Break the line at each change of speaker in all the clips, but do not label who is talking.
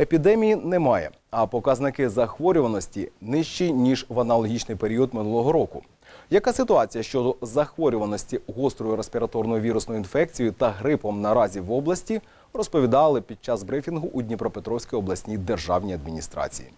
Епідемії немає, а показники захворюваності нижчі ніж в аналогічний період минулого року. Яка ситуація щодо захворюваності гострою респіраторною вірусною інфекцією та грипом наразі в області, розповідали під час брифінгу у Дніпропетровській обласній державній адміністрації.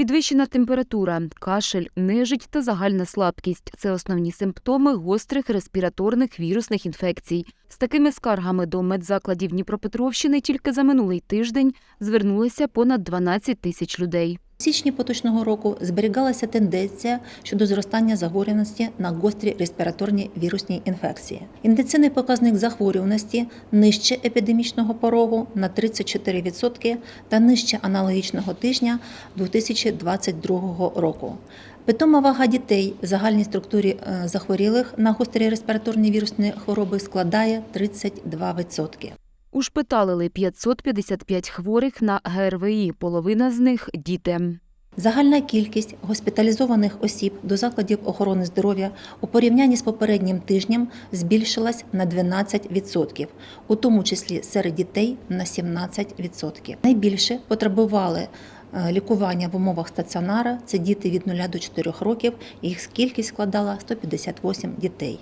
Підвищена температура, кашель, нежить та загальна слабкість це основні симптоми гострих респіраторних вірусних інфекцій. З такими скаргами до медзакладів Дніпропетровщини тільки за минулий тиждень звернулися понад 12 тисяч людей.
Січні поточного року зберігалася тенденція щодо зростання захворюваності на гострі респіраторні вірусні інфекції. Індиційний показник захворюваності нижче епідемічного порогу на 34% та нижче аналогічного тижня 2022 року. Питома вага дітей в загальній структурі е, захворілих на гострі респіраторні вірусні хвороби складає 32%.
Ушпиталили 555 хворих на ГРВІ, половина з них – діти.
Загальна кількість госпіталізованих осіб до закладів охорони здоров'я у порівнянні з попереднім тижнем збільшилась на 12%, у тому числі серед дітей на 17%. Найбільше потребували лікування в умовах стаціонара. Це діти від 0 до 4 років. Їх кількість складала 158 дітей.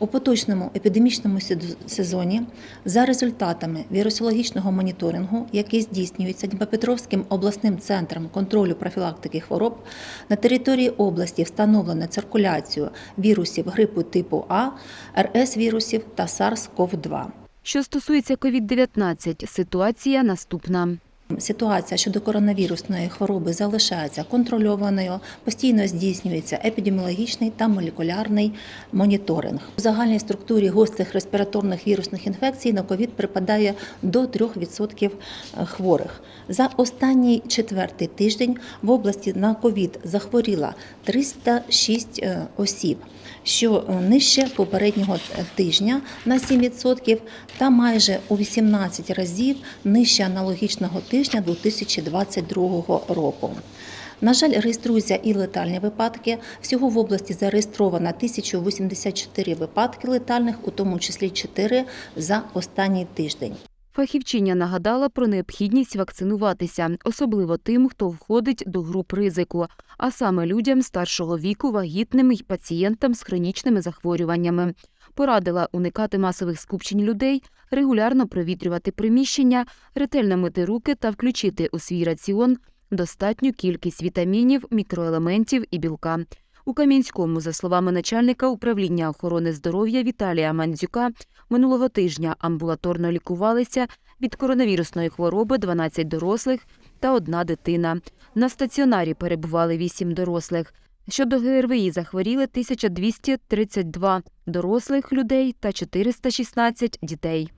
У поточному епідемічному сезоні за результатами вірусологічного моніторингу, який здійснюється Дніпропетровським обласним центром контролю профілактики хвороб, на території області встановлено циркуляцію вірусів грипу типу А, РС-вірусів та SARS-CoV-2.
Що стосується COVID-19, ситуація наступна.
Ситуація щодо коронавірусної хвороби залишається контрольованою, постійно здійснюється епідеміологічний та молекулярний моніторинг. У загальній структурі гострих респіраторних вірусних інфекцій на ковід припадає до 3% хворих. За останній четвертий тиждень в області на ковід захворіла 306 е, осіб, що е, нижче попереднього тижня на 7% та майже у 18 разів нижче аналогічного тижня 2022 року. На жаль, реєструються і летальні випадки. Всього в області зареєстровано 1084 випадки летальних, у тому числі 4 за останній тиждень.
Фахівчиня нагадала про необхідність вакцинуватися, особливо тим, хто входить до груп ризику, а саме людям старшого віку, вагітним і пацієнтам з хронічними захворюваннями. Порадила уникати масових скупчень людей, регулярно провітрювати приміщення, ретельно мити руки та включити у свій раціон достатню кількість вітамінів, мікроелементів і білка. У Кам'янському, за словами начальника управління охорони здоров'я Віталія Мандзюка, минулого тижня амбулаторно лікувалися від коронавірусної хвороби 12 дорослих та одна дитина. На стаціонарі перебували 8 дорослих. Щодо ГРВІ захворіли 1232 дорослих людей та 416 дітей.